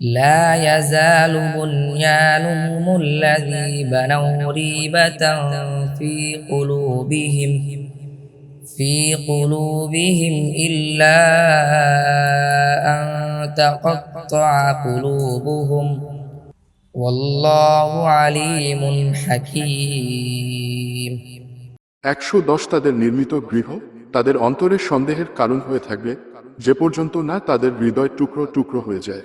لا يزال بنيانهم الذي بنوا ريبة في قلوبهم في قلوبهم إلا أن تقطع قلوبهم والله عليم حكيم একশো দশ তাদের নির্মিত গৃহ তাদের অন্তরের সন্দেহের কারণ হয়ে থাকবে যে পর্যন্ত না তাদের হৃদয় টুকরো টুকরো হয়ে যায়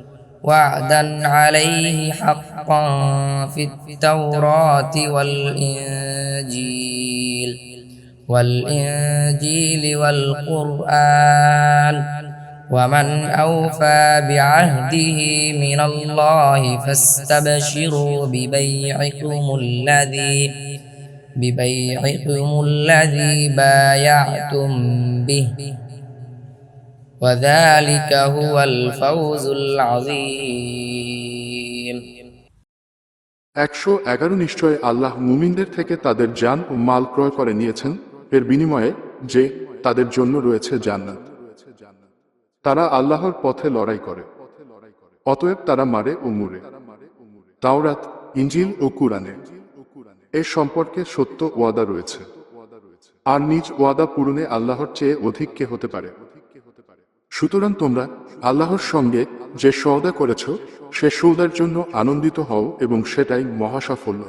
وعدا عليه حقا في التوراة والإنجيل والإنجيل والقرآن. ومن أوفى بعهده من الله فاستبشروا ببيعكم الذي ببيعكم الذي بايعتم به. وذلك هو الفوز العظيم একশো এগারো নিশ্চয় আল্লাহ মুমিনদের থেকে তাদের জান ও মাল ক্রয় করে নিয়েছেন এর বিনিময়ে যে তাদের জন্য রয়েছে জান্নাত তারা আল্লাহর পথে লড়াই করে অতএব তারা মারে ও মুরে তাওরাত ইঞ্জিল ও কুরআনে এর সম্পর্কে সত্য ওয়াদা রয়েছে আর নিজ ওয়াদা পূরণে আল্লাহর চেয়ে অধিক কে হতে পারে সুতরাং তোমরা আল্লাহর সঙ্গে যে সৌদা করেছ, সে সৌদার জন্য আনন্দিত হও এবং সেটাই মহাসাফল্য।